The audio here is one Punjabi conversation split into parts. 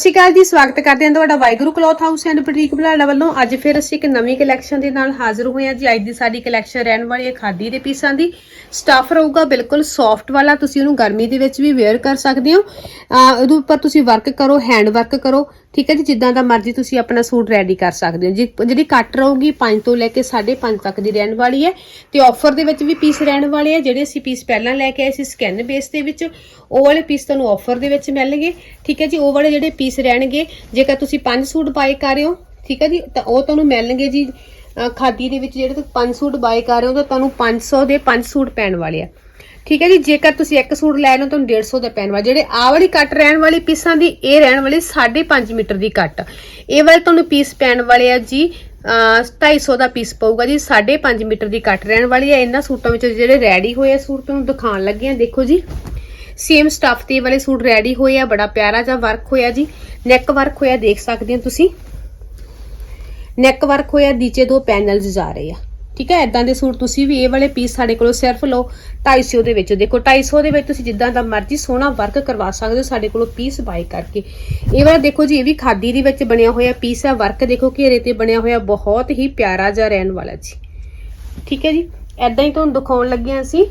ਸਤਿ ਸ਼੍ਰੀ ਅਕਾਲ ਜੀ, ਸਵਾਗਤ ਕਰਦੇ ਹਾਂ ਤੁਹਾਡਾ Waheguru cloth house and boutique Balada ਵੱਲੋਂ। ਅੱਜ ਫਿਰ ਅਸੀਂ ਇੱਕ ਨਵੀਂ ਕਲੈਕਸ਼ਨ ਦੇ ਨਾਲ ਹਾਜ਼ਰ ਹੋਏ ਹਾਂ ਜੀ। ਅੱਜ ਦੀ ਸਾਡੀ ਕਲੈਕਸ਼ਨ ਰਹਿਣ ਵਾਲੀ ਹੈ ਖਾਦੀ ਦੇ ਪੀਸਾਂ ਦੀ। ਸਟਾਫ ਰਹੂਗਾ ਬਿਲਕੁਲ ਸੌਫਟ ਵਾਲਾ, ਤੁਸੀਂ ਉਹਨੂੰ ਗਰਮੀ ਦੇ ਵਿੱਚ ਵੀ ਵੇਅਰ ਕਰ ਸਕਦੇ ਹੋ। ਉਹਦੇ ਉੱਪਰ ਤੁਸੀਂ ਵਰਕ ਕਰੋ ਹੈਂਡ ਵਰਕ ਕਰੋ। ਠੀਕ ਹੈ ਜੀ, ਜਿੱਦਾਂ ਦਾ ਮਰਜ਼ੀ ਤੁਸੀਂ ਆਪਣਾ ਸੂਟ ਰੈਡੀ ਕਰ ਸਕਦੇ ਹੋ। ਜੀ ਜਿਹੜੀ ਕੱਟ ਰਹੂਗੀ 5 ਤੋਂ ਲੈ ਕੇ 5.5 ਤੱਕ ਦੀ ਰਹਿਣ ਵਾਲੀ ਹੈ। ਤੇ ਆਫਰ ਦੇ ਵਿੱਚ ਵੀ ਪੀਸ ਰਹਿਣ ਵਾਲੇ ਆ, ਜਿਹੜੇ ਅਸੀਂ ਪੀਸ ਪਹਿਲਾਂ ਲੈ ਕੇ ਆਏ ਸੀ ਸਕੈਨ ਬੇਸ ਦੇ ਵਿੱਚ, ਉਹ ਵਾਲੇ ਪੀਸ ਤੁਹਾਨੂੰ ਆਫਰ ਦੇ ਵਿੱਚ ਮਿਲਣਗੇ। ਠੀਕ ਹੈ ਜੀ, ਉਹ ਵਾਲੇ ਜਿਹੜੇ ਪੀਸ ਰਹਿਣਗੇ। ਜੇਕਰ ਤੁਸੀਂ 5 ਸੂਟ ਬਾਏ ਕਰ ਰਹੇ ਹੋ, ਠੀਕ ਹੈ ਜੀ, ਤਾਂ ਉਹ ਤੁਹਾਨੂੰ ਮਿਲਣਗੇ ਜੀ ਖਾਦੀ ਦੇ ਵਿੱਚ ਜਿਹੜੇ ਤੁਸੀਂ 5 ਸੂਟ ਬਾਏ ਕਰ ਰਹੇ ਹੋ, ਤਾਂ ਤੁਹਾਨੂੰ 500 ਦੇ 5 ਸੂਟ ਪੈਣ ਵਾਲੇ ਆ। ਠੀਕ ਹੈ ਜੀ, ਜੇਕਰ ਤੁਸੀਂ ਇੱਕ ਸੂਟ ਲੈ ਲਓ ਤੁਹਾਨੂੰ 150 ਦਾ ਪੈਣ ਵਾਲਾ ਜਿਹੜੇ ਆਹ ਵਾਲੀ ਕੱਟ ਰਹਿਣ ਵਾਲੀ ਪੀਸਾਂ ਦੀ, ਇਹ ਰਹਿਣ ਵਾਲੀ 5.5 ਮੀਟਰ ਦੀ ਕੱਟ ਇਹ ਵਾਲੇ ਤੁਹਾਨੂੰ ਪੀਸ ਪੈਣ ਵਾਲੇ ਆ ਜੀ, ਅਹ 250 ਦਾ ਪੀਸ ਪਊਗਾ ਜੀ 5.5 ਮੀਟਰ ਦੀ ਕੱਟ ਰਹਿਣ ਵਾਲੀ ਹੈ ਇਹਨਾਂ ਸੂਟਾਂ ਵਿੱਚ ਜਿਹੜੇ ਰੈਡੀ ਹੋਏ ਆ ਸੂਟ, ਤੁਹਾਨੂੰ ਦਿਖਾਉਣ ਲੱਗੇ ਆ। ਦੇਖੋ ਜੀ। ਸੇਮ ਸਟਫ ਤੇ ਇਹ ਵਾਲੇ ਸੂਟ ਰੈਡੀ ਹੋਏ ਆ, ਬੜਾ ਪਿਆਰਾ ਜਿਹਾ ਵਰਕ ਹੋਇਆ ਜੀ। ਨੈਕ ਵਰਕ ਹੋਇਆ, ਦੇਖ ਸਕਦੇ ਹੋ ਤੁਸੀਂ। ਨੈਕ ਵਰਕ ਹੋਇਆ, ਨੀਚੇ ਦੋ ਪੈਨਲਸ ਜਾ ਰਹੇ ਆ। ਠੀਕ ਹੈ ਇਦਾਂ ਦੇ ਸੂਟ ਤੁਸੀਂ ਵੀ ਇਹ ਵਾਲੇ ਪੀਸ ਸਾਡੇ ਕੋਲੋਂ ਸਿਰਫ ਲਓ 250 ਦੇ ਵਿੱਚ। ਦੇਖੋ 250 ਦੇ ਵਿੱਚ ਤੁਸੀਂ ਜਿੱਦਾਂ ਦਾ ਮਰਜ਼ੀ ਸੋਹਣਾ ਵਰਕ ਕਰਵਾ ਸਕਦੇ ਹੋ ਸਾਡੇ ਕੋਲੋਂ ਪੀਸ ਬਾਈ ਕਰਕੇ। ਇਹ ਵਾਲਾ ਦੇਖੋ ਜੀ, ਇਹ ਵੀ ਖਾਦੀ ਦੇ ਵਿੱਚ ਬਣਿਆ ਹੋਇਆ ਪੀਸ ਹੈ ਵਰਕ ਦੇਖੋ, ਘੇਰੇ ਤੇ ਬਣਿਆ ਹੋਇਆ, ਬਹੁਤ ਹੀ ਪਿਆਰਾ ਜਿਹਾ ਰਹਿਣ ਵਾਲਾ ਜੀ। ਠੀਕ ਹੈ ਜੀ ਐਦਾਂ ਹੀ ਤੁਹਾਨੂੰ ਦਿਖਾਉਣ ਲੱਗੇ ਹਾਂ ਅਸੀਂ।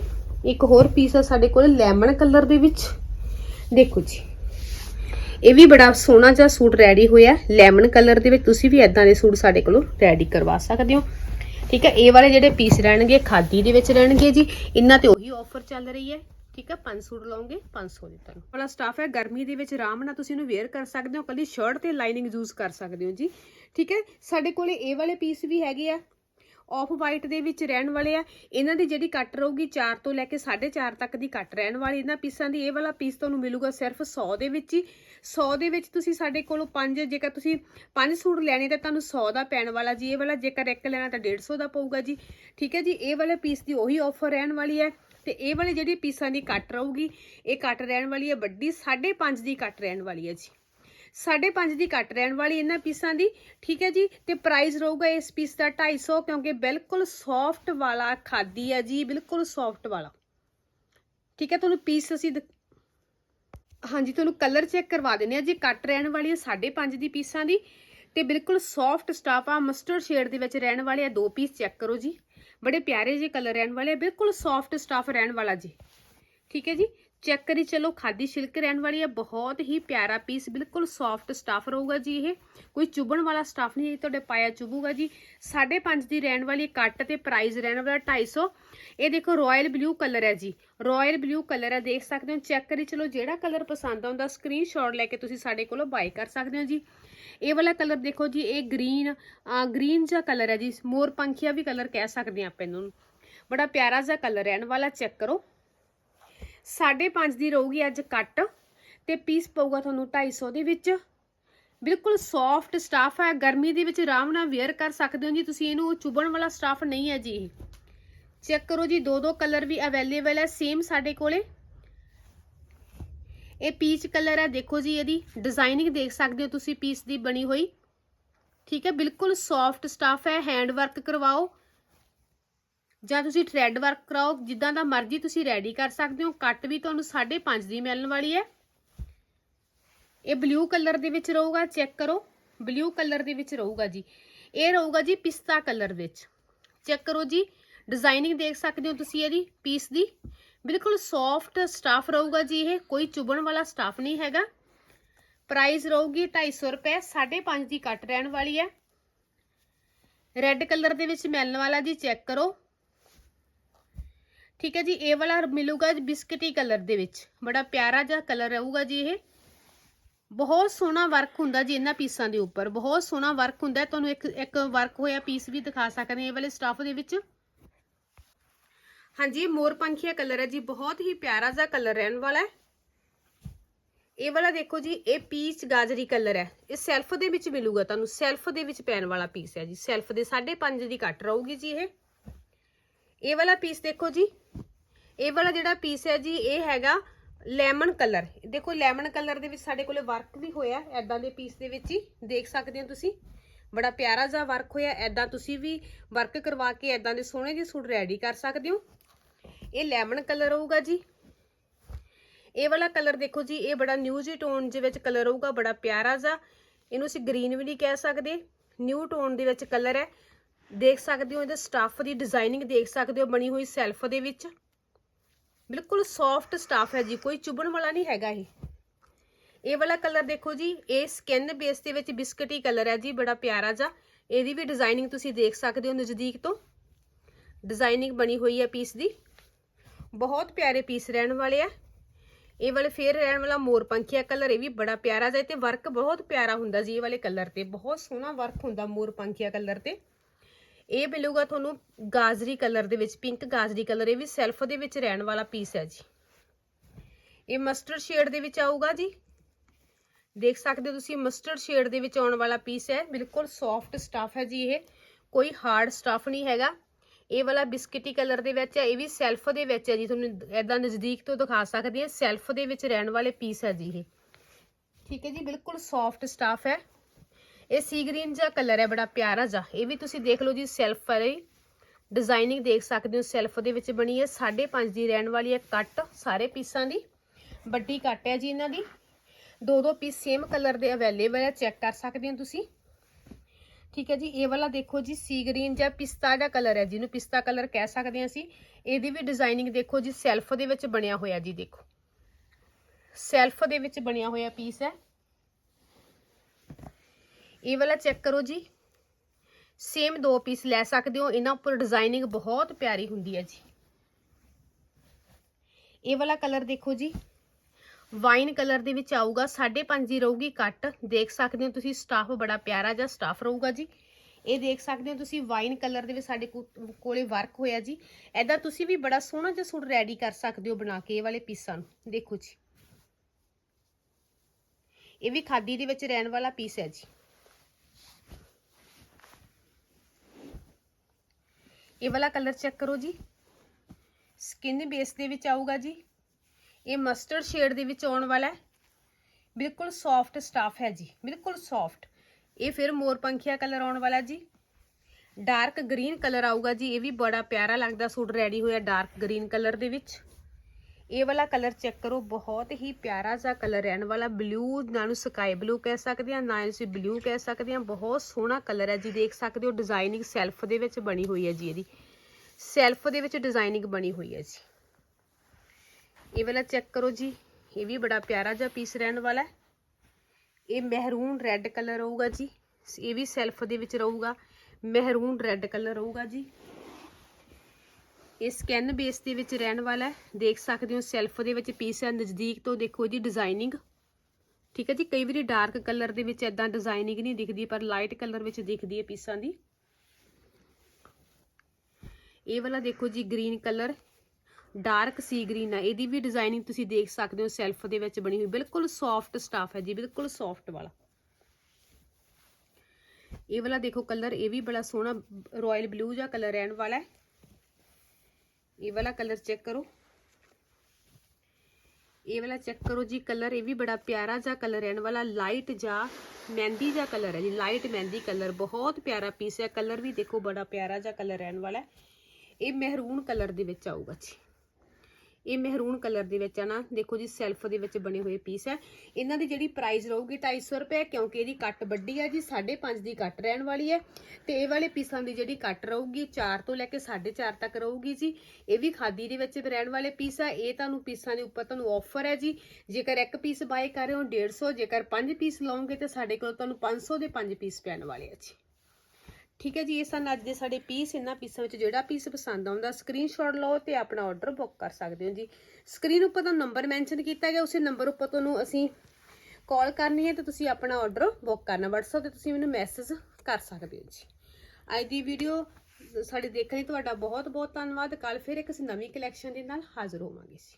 ਇੱਕ ਹੋਰ ਪੀਸ ਆ ਸਾਡੇ ਕੋਲ ਲੈਮਨ ਕਲਰ ਦੇ ਵਿੱਚ। ਦੇਖੋ ਜੀ, ਇਹ ਵੀ ਬੜਾ ਸੋਹਣਾ ਜਿਹਾ ਸੂਟ ਰੈਡੀ ਹੋਇਆ। ਲੈਮਨ ਕਲਰ ਦੇ ਵਿੱਚ ਤੁਸੀਂ ਵੀ ਐਦਾਂ ਦੇ ਸੂਟ ਸਾਡੇ ਕੋਲੋਂ ਰੈਡੀ ਕਰਵਾ ਸਕਦੇ ਹੋ। ਠੀਕ ਹੈ, ਇਹ ਵਾਲੇ ਜਿਹੜੇ ਪੀਸ ਰਹਿਣਗੇ ਖਾਦੀ ਦੇ ਵਿੱਚ ਰਹਿਣਗੇ ਜੀ। ਇਹਨਾਂ ਤੇ ਉਹੀ ਆਫਰ ਚੱਲ ਰਹੀ ਹੈ। ਠੀਕ ਹੈ 5 ਸੂਟ ਲਓਗੇ 500 ਦੇ ਤੁਹਾਨੂੰ ਵਾਲਾ ਸਟਾਫ ਹੈ, ਗਰਮੀ ਦੇ ਵਿੱਚ ਆਰਾਮ ਨਾਲ ਤੁਸੀਂ ਇਹਨੂੰ ਵੇਅਰ ਕਰ ਸਕਦੇ ਹੋ। ਕੱਲੀ ਸ਼ਰਟ ਤੇ ਲਾਈਨਿੰਗ ਯੂਜ਼ ਕਰ ਸਕਦੇ ਹੋ ਜੀ। ਠੀਕ ਹੈ, ਸਾਡੇ ਕੋਲੇ ਇਹ ਵਾਲੇ ਪੀਸ ਵੀ ਹੈਗੇ ਆ। ਆਫ ਵਾਈਟ ਦੇ ਵਿੱਚ ਰਹਿਣ ਵਾਲੇ ਆ। ਇਹਨਾਂ ਦੀ ਜਿਹੜੀ ਕੱਟ ਰਹੂਗੀ 4 ਤੋਂ ਲੈ ਕੇ 4.5 ਤੱਕ ਦੀ ਕੱਟ ਰਹਿਣ ਵਾਲੀ ਇਹਨਾਂ ਪੀਸਾਂ ਦੀ। ਇਹ ਵਾਲਾ ਪੀਸ ਤੁਹਾਨੂੰ ਮਿਲੂਗਾ ਸਿਰਫ 100 ਦੇ ਵਿੱਚ ਹੀ। 100 ਦੇ ਵਿੱਚ ਤੁਸੀਂ ਸਾਡੇ ਕੋਲੋਂ ਪੰਜ, ਜੇਕਰ ਤੁਸੀਂ ਪੰਜ ਸੂਟ ਲੈਣੇ ਤਾਂ ਤੁਹਾਨੂੰ 100 ਦਾ ਪੈਣ ਵਾਲਾ ਜੀ। ਇਹ ਵਾਲਾ ਜੇਕਰ ਇੱਕ ਲੈਣਾ ਤਾਂ 150 ਦਾ ਪਊਗਾ ਜੀ। ਠੀਕ ਹੈ ਜੀ, ਇਹ ਵਾਲੇ ਪੀਸ ਦੀ ਉਹੀ ਆਫਰ ਰਹਿਣ ਵਾਲੀ ਹੈ। ਤੇ ਇਹ ਵਾਲੇ ਜਿਹੜੀ ਪੀਸਾਂ ਦੀ ਕੱਟ ਰਹੂਗੀ, ਇਹ ਕੱਟ ਰਹਿਣ ਵਾਲੀ ਹੈ, ਵੱਡੀ 5.5 ਦੀ ਕੱਟ ਰਹਿਣ ਵਾਲੀ ਹੈ ਜੀ। 5.5 ਦੀ ਕੱਟ ਰਹਿਣ ਵਾਲੀ ਇਹਨਾਂ ਪੀਸਾਂ ਦੀ, ਠੀਕ ਹੈ ਜੀ? ਤੇ ਪ੍ਰਾਈਸ ਰਹੂਗਾ ਇਸ ਪੀਸ ਦਾ 250 ਕਿਉਂਕਿ ਬਿਲਕੁਲ ਸੌਫਟ ਵਾਲਾ ਖਾਦੀ ਹੈ ਜੀ, ਬਿਲਕੁਲ ਸੌਫਟ ਵਾਲਾ। ਠੀਕ ਹੈ, ਤੁਹਾਨੂੰ ਪੀਸ ਅਸੀਂ ਦਿ- ਹਾਂਜੀ, ਤੁਹਾਨੂੰ ਕਲਰ ਚੈੱਕ ਕਰਵਾ ਦਿੰਦੇ ਆ ਜੀ ਕੱਟ ਰਹਿਣ ਵਾਲੀ ਹੈ 5.5 ਦੀ ਪੀਸਾਂ ਦੀ। ਤੇ ਬਿਲਕੁਲ ਸੌਫਟ ਸਟਾਫ ਆ ਮਸਟਰਡ ਸ਼ੇਡ ਦੇ ਵਿੱਚ ਰਹਿਣ ਵਾਲੇ ਆ, ਦੋ ਪੀਸ ਚੈੱਕ ਕਰੋ ਜੀ। ਬੜੇ ਪਿਆਰੇ ਜਿਹੇ ਕਲਰ ਰਹਿਣ ਵਾਲੇ ਆ, ਬਿਲਕੁਲ ਸੌਫਟ ਸਟਾਫ ਰਹਿਣ ਵਾਲਾ ਜੀ। ਠੀਕ ਹੈ ਜੀ? ਚੈੱਕ ਕਰੀ, ਚਲੋ ਖਾਦੀ ਸਿਲਕ ਰਹਿਣ ਵਾਲੀ ਹੈ ਬਹੁਤ ਹੀ ਪਿਆਰਾ ਪੀਸ ਬਿਲਕੁਲ ਸੌਫਟ ਸਟਾਫ ਰਹੂਗਾ ਜੀ ਇਹ। ਕੋਈ ਚੁਭਣ ਵਾਲਾ ਸਟਾਫ ਨਹੀਂ ਹੈ ਤੁਹਾਡੇ ਪਾਇਆ ਚੁਭੂਗਾ ਜੀ। 5.5 ਦੀ ਰਹਿਣ ਵਾਲੀ, ਕੱਟ ਤੇ ਪ੍ਰਾਈਸ ਰਹਿਣ ਵਾਲਾ 250 ਇਹ ਦੇਖੋ ਰਾਇਲ ਬਲੂ ਕਲਰ ਹੈ ਜੀ। ਰਾਇਲ ਬਲੂ ਕਲਰ ਹੈ, ਦੇਖ ਸਕਦੇ ਹੋ, ਚੈੱਕ ਕਰੀ, ਚਲੋ ਜਿਹੜਾ ਕਲਰ ਪਸੰਦ ਆਉਂਦਾ ਸਕਰੀਨਸ਼ਾਟ ਲੈ ਕੇ ਤੁਸੀਂ ਸਾਡੇ ਕੋਲੋਂ ਬਾਈ ਕਰ ਸਕਦੇ ਹੋ ਜੀ। ਇਹ ਵਾਲਾ ਕਲਰ ਦੇਖੋ ਜੀ, ਇਹ ਗ੍ਰੀਨ ਗ੍ਰੀਨ ਜਿਹਾ ਕਲਰ ਹੈ ਜੀ। ਮੋਰ ਪੰਖੀਆ ਵੀ ਕਲਰ ਕਹਿ ਸਕਦੇ ਆਪਾਂ ਇਹਨੂੰ ਬੜਾ ਪਿਆਰਾ ਜਿਹਾ ਕਲਰ ਰਹਿਣ ਵਾਲਾ, ਚੈੱਕ ਕਰੋ। 5.5 ਦੀ ਰਹੂਗੀ ਅੱਜ ਕੱਟ ਤੇ ਪੀਸ ਪਊਗਾ ਤੁਹਾਨੂੰ 250 ਦੇ ਵਿੱਚ। ਬਿਲਕੁਲ ਸੌਫਟ ਸਟਾਫ ਹੈ। ਗਰਮੀ ਦੇ ਵਿੱਚ ਆਰਾਮ ਨਾਲ ਵੇਅਰ ਕਰ ਸਕਦੇ ਹੋ ਜੀ। ਤੁਸੀਂ ਇਹਨੂੰ ਚੁਬਣ ਵਾਲਾ ਸਟਾਫ ਨਹੀਂ ਹੈ ਜੀ ਇਹ। ਚੈੱਕ ਕਰੋ ਜੀ ਦੋ ਦੋ ਕਲਰ ਵੀ ਅਵੇਲੇਬਲ ਹੈ ਸੇਮ ਸਾਡੇ ਕੋਲੇ। ਇਹ ਪੀਚ ਕਲਰ ਹੈ, ਦੇਖੋ ਜੀ ਇਹਦੀ। ਡਿਜ਼ਾਈਨਿੰਗ ਦੇਖ ਸਕਦੇ ਹੋ ਤੁਸੀਂ ਪੀਸ ਦੀ ਬਣੀ ਹੋਈ। ਠੀਕ ਹੈ, ਬਿਲਕੁਲ ਸੌਫਟ ਸਟਾਫ ਹੈ। ਹੈਂਡ ਵਰਕ ਕਰਵਾਓ। ਜਾਂ ਤੁਸੀਂ ਥ੍ਰੈਡ ਵਰਕ ਕਰਾਓ, ਜਿੱਦਾਂ ਦਾ ਮਰਜ਼ੀ ਤੁਸੀਂ ਰੈਡੀ ਕਰ ਸਕਦੇ ਹੋ। ਕੱਟ ਵੀ ਤੁਹਾਨੂੰ 5.5 ਦੀ ਮਿਲਣ ਵਾਲੀ ਹੈ। ਇਹ ਬਲੂ ਕਲਰ ਦੇ ਵਿੱਚ ਰਹੂਗਾ ਚੈੱਕ ਕਰੋ। ਬਲੂ ਕਲਰ ਦੇ ਵਿੱਚ ਰਹੂਗਾ ਜੀ। ਇਹ ਰਹੂਗਾ ਜੀ ਪਿਸਤਾ ਕਲਰ ਵਿੱਚ। ਚੈੱਕ ਕਰੋ ਜੀ। ਡਿਜ਼ਾਈਨਿੰਗ ਦੇਖ ਸਕਦੇ ਹੋ ਤੁਸੀਂ ਇਹਦੀ ਪੀਸ ਦੀ। ਬਿਲਕੁਲ ਸੌਫਟ ਸਟਾਫ ਰਹੂਗਾ ਜੀ ਇਹ। ਕੋਈ ਚੁਬਣ ਵਾਲਾ ਸਟਾਫ ਨਹੀਂ ਹੈਗਾ। ਪ੍ਰਾਈਸ ਰਹੂਗੀ 250 ਰੁਪਏ 5.5 ਦੀ ਕੱਟ ਰਹਿਣ ਵਾਲੀ ਹੈ। ਰੈੱਡ ਕਲਰ ਦੇ ਵਿੱਚ ਮਿਲਣ ਵਾਲਾ ਜੀ ਚੈੱਕ ਕਰੋ। ਠੀਕ ਹੈ ਜੀ, ਇਹ ਵਾਲਾ ਮਿਲੂਗਾ ਜੀ ਬਿਸਕਟੀ ਕਲਰ ਦੇ ਵਿੱਚ। ਬੜਾ ਪਿਆਰਾ ਜਿਹਾ ਕਲਰ ਰਹੂਗਾ ਜੀ ਇਹ। ਬਹੁਤ ਸੋਹਣਾ ਵਰਕ ਹੁੰਦਾ ਜੀ ਇਹਨਾਂ ਪੀਸਾਂ ਦੇ ਉੱਪਰ। ਬਹੁਤ ਸੋਹਣਾ ਵਰਕ ਹੁੰਦਾ। ਤੁਹਾਨੂੰ ਇੱਕ ਇੱਕ ਵਰਕ ਹੋਇਆ ਪੀਸ ਵੀ ਦਿਖਾ ਸਕਦੇ ਇਹ ਵਾਲੇ ਸਟਾਫ ਦੇ ਵਿੱਚ। ਹਾਂਜੀ, ਮੋਰ ਪੰਖੀਆ ਕਲਰ ਹੈ ਜੀ। ਬਹੁਤ ਹੀ ਪਿਆਰਾ ਜਿਹਾ ਕਲਰ ਰਹਿਣ ਵਾਲਾ ਹੈ। ਇਹ ਵਾਲਾ ਦੇਖੋ ਜੀ, ਇਹ ਪੀਚ ਗਾਜਰੀ ਕਲਰ ਹੈ। ਇਹ ਸੈਲਫ ਦੇ ਵਿੱਚ ਮਿਲੂਗਾ ਤੁਹਾਨੂੰ। ਸੈਲਫ ਦੇ ਵਿੱਚ ਪੈਣ ਵਾਲਾ ਪੀਸ ਹੈ ਜੀ। ਸੈਲਫ ਦੇ 5.5 ਦੀ ਕੱਟ ਰਹੂਗੀ ਜੀ ਇਹ। ਇਹ ਵਾਲਾ ਪੀਸ ਦੇਖੋ ਜੀ। ਇਹ ਵਾਲਾ ਜਿਹੜਾ ਪੀਸ ਹੈ ਜੀ, ਇਹ ਹੈਗਾ ਲੈਮਨ ਕਲਰ ਦੇਖੋ ਲੈਮਨ ਕਲਰ ਦੇ ਵਿੱਚ ਸਾਡੇ ਕੋਲੇ ਵਰਕ ਵੀ ਹੋਇਆ ਐਦਾਂ ਦੇ ਪੀਸ ਦੇ ਵਿੱਚ ਹੀ। ਦੇਖ ਸਕਦੇ ਹੋ ਤੁਸੀਂ। ਬੜਾ ਪਿਆਰਾ ਜਿਹਾ ਵਰਕ ਹੋਇਆ ਐਦਾਂ ਤੁਸੀਂ ਵੀ ਵਰਕ ਕਰਵਾ ਕੇ ਐਦਾਂ ਦੇ ਸੋਹਣੇ ਜਿਹੇ ਸੂਟ ਰੈਡੀ ਕਰ ਸਕਦੇ ਹੋ। ਇਹ ਲੈਮਨ ਕਲਰ ਹੋਊਗਾ ਜੀ। ਇਹ ਵਾਲਾ ਕਲਰ ਦੇਖੋ ਜੀ, ਇਹ ਬੜਾ ਨਿਊ ਜੀ ਟੋਨ ਦੇ ਵਿੱਚ ਕਲਰ ਹੋਊਗਾ, ਬੜਾ ਪਿਆਰਾ ਜਿਹਾ। ਇਹਨੂੰ ਅਸੀਂ ਗ੍ਰੀਨ ਵੀ ਨਹੀਂ ਕਹਿ ਸਕਦੇ। ਨਿਊ ਟੋਨ ਦੇ ਵਿੱਚ ਕਲਰ ਹੈ। ਦੇਖ ਸਕਦੇ ਹੋ, ਇਹਦੇ ਸਟੱਫ ਦੀ ਡਿਜ਼ਾਈਨਿੰਗ ਦੇਖ ਸਕਦੇ ਹੋ, ਬਣੀ ਹੋਈ ਸੈਲਫ ਦੇ ਵਿੱਚ। ਬਿਲਕੁਲ ਸੌਫਟ ਸਟਾਫ ਹੈ ਜੀ, ਕੋਈ ਚੁਭਣ ਵਾਲਾ ਨਹੀਂ ਹੈਗਾ ਇਹ। ਇਹ ਵਾਲਾ ਕਲਰ ਦੇਖੋ ਜੀ, ਇਹ ਸਕਿਨ ਬੇਸ ਦੇ ਵਿੱਚ ਬਿਸਕਟੀ ਕਲਰ ਹੈ ਜੀ, ਬੜਾ ਪਿਆਰਾ ਜਿਹਾ। ਇਹਦੀ ਵੀ ਡਿਜ਼ਾਈਨਿੰਗ ਤੁਸੀਂ ਦੇਖ ਸਕਦੇ ਹੋ ਨਜ਼ਦੀਕ ਤੋਂ। ਡਿਜ਼ਾਈਨਿੰਗ ਬਣੀ ਹੋਈ ਹੈ ਪੀਸ ਦੀ। ਬਹੁਤ ਪਿਆਰੇ ਪੀਸ ਰਹਿਣ ਵਾਲੇ ਆ। ਇਹ ਵਾਲੇ ਫੇਰ ਰਹਿਣ ਵਾਲਾ ਮੋਰ ਪੰਖੀਆ ਕਲਰ ਇਹ ਵੀ ਬੜਾ ਪਿਆਰਾ ਜਿਹਾ। ਤੇ ਵਰਕ ਬਹੁਤ ਪਿਆਰਾ ਹੁੰਦਾ ਜੀ, ਇਹ ਵਾਲੇ ਕਲਰ ਤੇ। ਬਹੁਤ ਸੋਹਣਾ ਵਰਕ ਹੁੰਦਾ ਮੋਰ ਪੰਖੀਆ ਕਲਰ ਤੇ। ਇਹ ਮਿਲੂਗਾ ਤੁਹਾਨੂੰ ਗਾਜਰੀ ਕਲਰ ਦੇ ਵਿੱਚ ਪਿੰਕ ਗਾਜਰੀ ਕਲਰ, ਇਹ ਵੀ ਸੈਲਫ ਦੇ ਵਿੱਚ ਰਹਿਣ ਵਾਲਾ ਪੀਸ ਹੈ ਜੀ। ਇਹ ਮਸਟਰਡ ਸ਼ੇਡ ਦੇ ਵਿੱਚ ਆਊਗਾ ਜੀ। ਦੇਖ ਸਕਦੇ ਹੋ ਤੁਸੀਂ ਮਸਟਰਡ ਸ਼ੇਡ ਦੇ ਵਿੱਚ ਆਉਣ ਵਾਲਾ ਪੀਸ ਹੈ। ਬਿਲਕੁਲ ਸੌਫਟ ਸਟਫ ਹੈ ਜੀ ਇਹ। ਕੋਈ ਹਾਰਡ ਸਟਫ ਨਹੀਂ ਹੈਗਾ। ਇਹ ਵਾਲਾ ਬਿਸਕਟੀ ਕਲਰ ਦੇ ਵਿੱਚ ਹੈ, ਇਹ ਵੀ ਸੈਲਫ ਦੇ ਵਿੱਚ ਹੈ ਜੀ। ਤੁਹਾਨੂੰ ਐਦਾਂ ਨਜ਼ਦੀਕ ਤੋਂ ਦਿਖਾ ਸਕਦੀ ਹਾਂ ਸੈਲਫ ਦੇ ਵਿੱਚ ਰਹਿਣ ਵਾਲੇ ਪੀਸ ਹੈ ਜੀ ਇਹ। ਠੀਕ ਹੈ ਜੀ, ਬਿਲਕੁਲ ਸੌਫਟ ਸਟਫ ਹੈ। ਇਹ ਸੀ ਗ੍ਰੀਨ ਜਿਹਾ ਕਲਰ ਹੈ, ਬੜਾ ਪਿਆਰਾ ਜਿਹਾ। ਇਹ ਵੀ ਤੁਸੀਂ ਦੇਖ ਲਓ ਜੀ ਸੈਲਫ ਵਾਲੀ ਡਿਜ਼ਾਈਨਿੰਗ ਦੇਖ ਸਕਦੇ ਹੋ ਸੈਲਫ ਦੇ ਵਿੱਚ ਬਣੀ ਹੈ। 5.5 ਦੀ ਰਹਿਣ ਵਾਲੀ ਹੈ ਕੱਟ, ਸਾਰੇ ਪੀਸਾਂ ਦੀ। ਵੱਡੀ ਕੱਟ ਹੈ ਜੀ ਇਹਨਾਂ ਦੀ। ਦੋ ਦੋ ਪੀਸ ਸੇਮ ਕਲਰ ਦੇ ਅਵੇਲੇਬਲ ਹੈ। ਚੈੱਕ ਕਰ ਸਕਦੇ ਹੋ ਤੁਸੀਂ। ਠੀਕ ਹੈ ਜੀ, ਇਹ ਵਾਲਾ ਦੇਖੋ ਜੀ ਸੀ ਗ੍ਰੀਨ ਜਾਂ ਪਿਸਤਾ ਦਾ ਕਲਰ ਹੈ। ਜਿਹਨੂੰ ਪਿਸਤਾ ਕਲਰ ਕਹਿ ਸਕਦੇ ਹਾਂ ਅਸੀਂ। ਇਹਦੀ ਵੀ ਡਿਜ਼ਾਈਨਿੰਗ ਦੇਖੋ ਜੀ ਸੈਲਫ ਦੇ ਵਿੱਚ ਬਣਿਆ ਹੋਇਆ ਜੀ, ਦੇਖੋ। ਸੈਲਫ ਦੇ ਵਿੱਚ ਬਣਿਆ ਹੋਇਆ ਪੀਸ ਹੈ। ਇਹ ਵਾਲਾ ਚੈੱਕ ਕਰੋ ਜੀ। ਸੇਮ ਦੋ ਪੀਸ ਲੈ ਸਕਦੇ ਹੋ। ਇਹਨਾਂ ਉੱਪਰ ਡਿਜ਼ਾਈਨਿੰਗ ਬਹੁਤ ਪਿਆਰੀ ਹੁੰਦੀ ਹੈ ਜੀ। ਇਹ ਵਾਲਾ ਕਲਰ ਦੇਖੋ ਜੀ। ਵਾਈਨ ਕਲਰ ਦੇ ਵਿੱਚ ਆਊਗਾ 5.5 ਦੀ ਰਹੂਗੀ ਕੱਟ ਦੇਖ ਸਕਦੇ ਹੋ ਤੁਸੀਂ ਸਟਾਫ ਬੜਾ ਪਿਆਰਾ ਜਿਹਾ ਸਟਾਫ ਰਹੂਗਾ ਜੀ। ਇਹ ਦੇਖ ਸਕਦੇ ਹੋ ਤੁਸੀਂ ਵਾਈਨ ਕਲਰ ਦੇ ਵਿੱਚ ਸਾਡੇ ਕੋ- ਕੋਲੇ ਵਰਕ ਹੋਇਆ ਜੀ। ਐਦਾਂ ਤੁਸੀਂ ਵੀ ਬੜਾ ਸੋਹਣਾ ਜਿਹਾ ਸੂਟ ਰੈਡੀ ਕਰ ਸਕਦੇ ਹੋ ਬਣਾ ਕੇ ਇਹ ਵਾਲੇ ਪੀਸਾਂ ਨੂੰ। ਦੇਖੋ ਜੀ। ਇਹ ਵੀ ਖਾਦੀ ਦੇ ਵਿੱਚ ਰਹਿਣ ਵਾਲਾ ਪੀਸ ਹੈ ਜੀ। ਇਹ ਵਾਲਾ ਕਲਰ ਚੈੱਕ ਕਰੋ ਜੀ। ਸਕਿਨ ਬੇਸ ਦੇ ਵਿੱਚ ਆਊਗਾ ਜੀ। ਇਹ ਮਸਟਰਡ ਸ਼ੇਡ ਦੇ ਵਿੱਚ ਆਉਣ ਵਾਲਾ ਹੈ। ਬਿਲਕੁਲ ਸੌਫਟ ਸਟਾਫ ਹੈ ਜੀ। ਬਿਲਕੁਲ ਸੌਫਟ ਇਹ ਫਿਰ ਮੋਰ ਪੰਖੀਆ ਕਲਰ ਆਉਣ ਵਾਲਾ ਜੀ। ਡਾਰਕ ਗ੍ਰੀਨ ਕਲਰ ਆਊਗਾ ਜੀ। ਇਹ ਵੀ ਬੜਾ ਪਿਆਰਾ ਲੱਗਦਾ। ਸੂਟ ਰੈਡੀ ਹੋਇਆ ਡਾਰਕ ਗ੍ਰੀਨ ਕਲਰ ਦੇ ਵਿੱਚ। ਇਹ ਵਾਲਾ ਕਲਰ ਚੈੱਕ ਕਰੋ, ਬਹੁਤ ਹੀ ਪਿਆਰਾ ਜਿਹਾ ਕਲਰ ਰਹਿਣ ਵਾਲਾ ਬਲੂ ਨਾਲ ਨੂੰ ਸਕਾਈ ਬਲੂ ਕਹਿ ਸਕਦੇ ਆ ਨਾ ਤੁਸੀਂ ਬਲੂ ਕਹਿ ਸਕਦੇ ਆ ਬਹੁਤ ਸੋਹਣਾ ਕਲਰ ਹੈ ਜੀ, ਦੇਖ ਸਕਦੇ ਹੋ ਡਿਜ਼ਾਈਨਿੰਗ ਸੈਲਫ ਦੇ ਵਿੱਚ ਬਣੀ ਹੋਈ ਹੈ ਜੀ ਇਹਦੀ। ਸੈਲਫ ਦੇ ਵਿੱਚ ਡਿਜ਼ਾਈਨਿੰਗ ਬਣੀ ਹੋਈ ਹੈ ਜੀ। ਇਹ ਵਾਲਾ ਚੈੱਕ ਕਰੋ ਜੀ, ਇਹ ਵੀ ਬੜਾ ਪਿਆਰਾ ਜਿਹਾ ਪੀਸ ਰਹਿਣ ਵਾਲਾ ਹੈ। ਇਹ ਮਹਿਰੂਨ ਰੈੱਡ ਕਲਰ ਹੋਊਗਾ ਜੀ, ਇਹ ਵੀ ਸੈਲਫ ਦੇ ਵਿੱਚ ਰਹੂਗਾ। ਮਹਿਰੂਨ ਰੈੱਡ ਕਲਰ ਹੋਊਗਾ ਜੀ। ਇਹ ਸਕੈਨ ਬੇਸ ਦੇ ਵਿੱਚ ਰਹਿਣ ਵਾਲਾ ਹੈ। ਦੇਖ ਸਕਦੇ ਹੋ ਸੈਲਫ ਦੇ ਵਿੱਚ ਪੀਸ ਹੈ। ਨਜ਼ਦੀਕ ਤੋਂ ਦੇਖੋ ਇਹਦੀ ਡਿਜ਼ਾਈਨਿੰਗ ਠੀਕ ਹੈ ਜੀ? ਕਈ ਵਾਰੀ ਡਾਰਕ ਕਲਰ ਦੇ ਵਿੱਚ ਐਦਾਂ ਡਿਜ਼ਾਈਨਿੰਗ ਨਹੀਂ ਦਿਖਦੀ, ਪਰ ਲਾਈਟ ਕਲਰ ਵਿੱਚ ਦਿਖਦੀ ਹੈ ਪੀਸਾਂ ਦੀ। ਇਹ ਵਾਲਾ ਦੇਖੋ ਜੀ green colour dark sea green ਆ ਇਹਦੀ ਵੀ ਡਿਜ਼ਾਈਨਿੰਗ ਤੁਸੀਂ ਦੇਖ ਸਕਦੇ ਹੋ ਸੈਲਫ ਦੇ ਵਿੱਚ ਬਣੀ ਹੋਈ। ਬਿਲਕੁਲ ਸੌਫਟ ਸਟਾਫ ਹੈ ਜੀ, ਬਿਲਕੁਲ ਸੌਫਟ ਵਾਲਾ। ਇਹ ਵਾਲਾ ਦੇਖੋ ਕਲਰ ਇਹ ਵੀ ਬੜਾ ਸੋਹਣਾ ਰਾਇਲ ਬਲੂ ਜਿਹਾ ਕਲਰ ਰਹਿਣ ਵਾਲਾ ਹੈ। ਇਹ ਵਾਲਾ ਕਲਰ ਚੈੱਕ ਕਰੋ। ਇਹ ਵਾਲਾ ਚੈੱਕ ਕਰੋ ਜੀ ਕਲਰ ਇਹ ਵੀ ਬੜਾ ਪਿਆਰਾ ਜਿਹਾ ਕਲਰ ਰਹਿਣ ਵਾਲਾ ਲਾਈਟ ਜਾਂ ਮਹਿੰਦੀ ਜਿਹਾ ਕਲਰ ਹੈ ਜੀ। ਲਾਈਟ ਮਹਿੰਦੀ ਕਲਰ ਬਹੁਤ ਪਿਆਰਾ ਪੀਸ ਹੈ। ਕਲਰ ਵੀ ਦੇਖੋ, ਬੜਾ ਪਿਆਰਾ ਜਿਹਾ ਕਲਰ ਰਹਿਣ ਵਾਲਾ ਇਹ ਮਹਿਰੂਨ ਕਲਰ ਦੇ ਵਿੱਚ ਆਊਗਾ ਜੀ। ਇਹ ਮਹਿਰੂਨ ਕਲਰ ਦੇ ਵਿੱਚ ਆ ਨਾ, ਦੇਖੋ ਜੀ, ਸੈਲਫ ਦੇ ਵਿੱਚ ਬਣੇ ਹੋਏ ਪੀਸ ਹੈ। ਇਹਨਾਂ ਦੀ ਜਿਹੜੀ ਪ੍ਰਾਈਸ ਰਹੂਗੀ 250 ਰੁਪਏ, ਕਿਉਂਕਿ ਇਹਦੀ ਕੱਟ ਵੱਡੀ ਹੈ ਜੀ 5.5 ਦੀ ਕੱਟ ਰਹਿਣ ਵਾਲੀ ਹੈ। ਤੇ ਇਹ ਵਾਲੇ ਪੀਸਾਂ ਦੀ ਜਿਹੜੀ ਕੱਟ ਰਹੂਗੀ 4 ਤੋਂ ਲੈ ਕੇ 4.5 ਤੱਕ ਰਹੂਗੀ ਜੀ। ਇਹ ਵੀ ਖਾਦੀ ਦੇ ਵਿੱਚ ਰਹਿਣ ਵਾਲੇ ਪੀਸ ਆ। ਇਹ ਤੁਹਾਨੂੰ ਪੀਸਾਂ ਦੇ ਉੱਪਰ ਤੁਹਾਨੂੰ ਆਫਰ ਹੈ ਜੀ। ਜੇਕਰ ਇੱਕ ਪੀਸ ਬਾਏ ਕਰ ਰਹੇ ਹੋ 150 ਜੇਕਰ 5 ਪੀਸ ਲਓਗੇ, ਤੇ ਸਾਡੇ ਕੋਲ ਤੁਹਾਨੂੰ 500 ਦੇ 5 ਪੀਸ ਪੈਣ ਵਾਲੇ ਆ ਜੀ। ਠੀਕ ਹੈ ਜੀ, ਇਹ ਸਨ ਅੱਜ ਦੇ ਸਾਡੇ ਪੀਸ ਇਹਨਾਂ ਪੀਸਾਂ ਵਿੱਚ ਜਿਹੜਾ ਪੀਸ ਪਸੰਦ ਆਉਂਦਾ ਸਕਰੀਨਸ਼ਾਟ ਲਓ ਤੇ ਆਪਣਾ ਆਰਡਰ ਬੁੱਕ ਕਰ ਸਕਦੇ ਹੋ ਜੀ। ਸਕਰੀਨ ਉੱਪਰ ਤੁਹਾਨੂੰ ਨੰਬਰ ਮੈਂਸ਼ਨ ਕੀਤਾ ਗਿਆ, ਉਸੇ ਨੰਬਰ ਉੱਪਰ ਤੁਹਾਨੂੰ ਅਸੀਂ ਕਾਲ ਕਰਨੀ ਹੈ ਤੇ ਤੁਸੀਂ ਆਪਣਾ ਆਰਡਰ ਬੁੱਕ ਕਰਨਾ। WhatsApp ਤੇ ਤੁਸੀਂ ਮੈਨੂੰ ਮੈਸੇਜ ਕਰ ਸਕਦੇ ਹੋ ਜੀ। ਅੱਜ ਦੀ ਵੀਡੀਓ ਸਾਡੇ ਦੇਖਣ ਲਈ ਤੁਹਾਡਾ ਬਹੁਤ ਬਹੁਤ ਧੰਨਵਾਦ। ਕੱਲ ਫਿਰ ਇੱਕ ਨਵੀਂ ਕਲੈਕਸ਼ਨ ਦੇ ਨਾਲ ਹਾਜ਼ਰ ਹੋਵਾਂਗੇ ਜੀ।